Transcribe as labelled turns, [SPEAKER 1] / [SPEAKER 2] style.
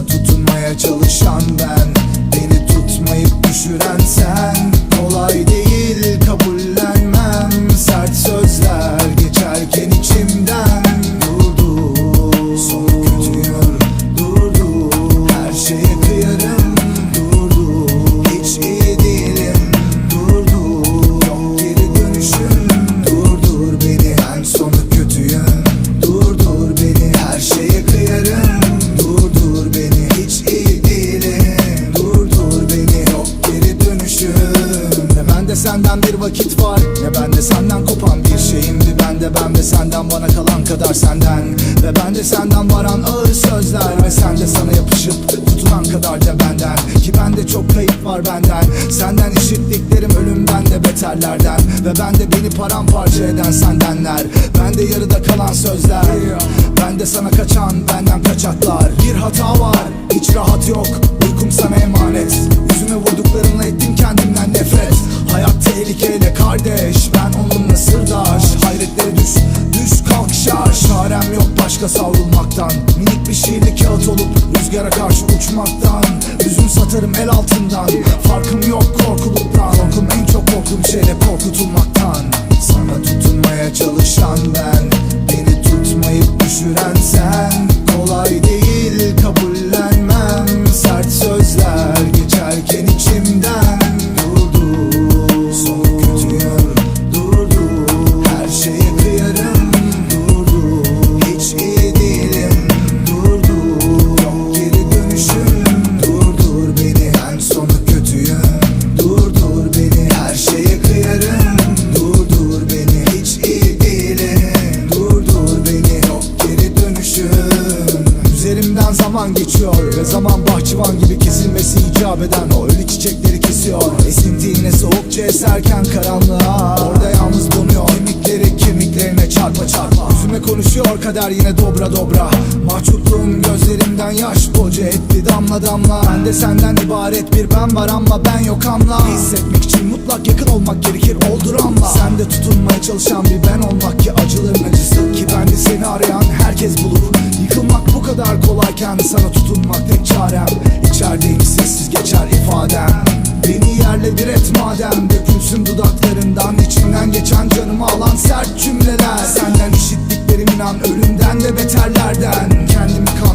[SPEAKER 1] tutunmaya çalışan ben Beni tutmayıp düşüren sen. Kolay değil kabullenmem bende ben ve senden bana kalan kadar senden. Ve bende senden varan ağır sözler. Ve sende sana yapışıp tutulan kadar da benden. Ki bende çok kayıp var benden. Senden işittiklerim ölümden de beterlerden. Ve bende beni paramparça eden sendenler. Bende yarıda kalan sözler. Bende sana kaçan benden kaçaklar. Bir hata var hiç rahat yok. Uykum sana emanet. Yüzüme vurduklarınla ettim kendimden nefret. Hayat tehlikeyle kardeş Rüzgara karşı uçmaktan Üzüm satarım el altından. Farkım yok korkuluktan Korkum en çok korktuğum şeyle korkutulmaktan zaman geçiyor Ve zaman bahçıvan gibi kesilmesi icap eden O ölü çiçekleri kesiyor. Esintiğine soğukça eserken karanlığa Orada yalnız donuyor. Kemikleri kemiklerine çarpa çarpa. Yüzüme konuşuyor kader yine dobra dobra. Mahcupluğum gözlerimden yaş boca etti damla damla. Ben de senden ibaret bir ben var ama ben yok amla Hissetmek için mutlak yakın olmak gerekir oldur amla Sen de tutunmaya çalışan bir ben olmak ki acıların acısı. Ki ben de seni arayan herkes bulur kadar kolayken sana tutunmak tek çarem. İçerideyim sessiz geçer ifadem. Beni yerle bir et madem Dökülsün dudaklarından içinden geçen canımı alan sert cümleler. Senden işittiklerim inan ölümden de beterlerden. Kendimi kandırdım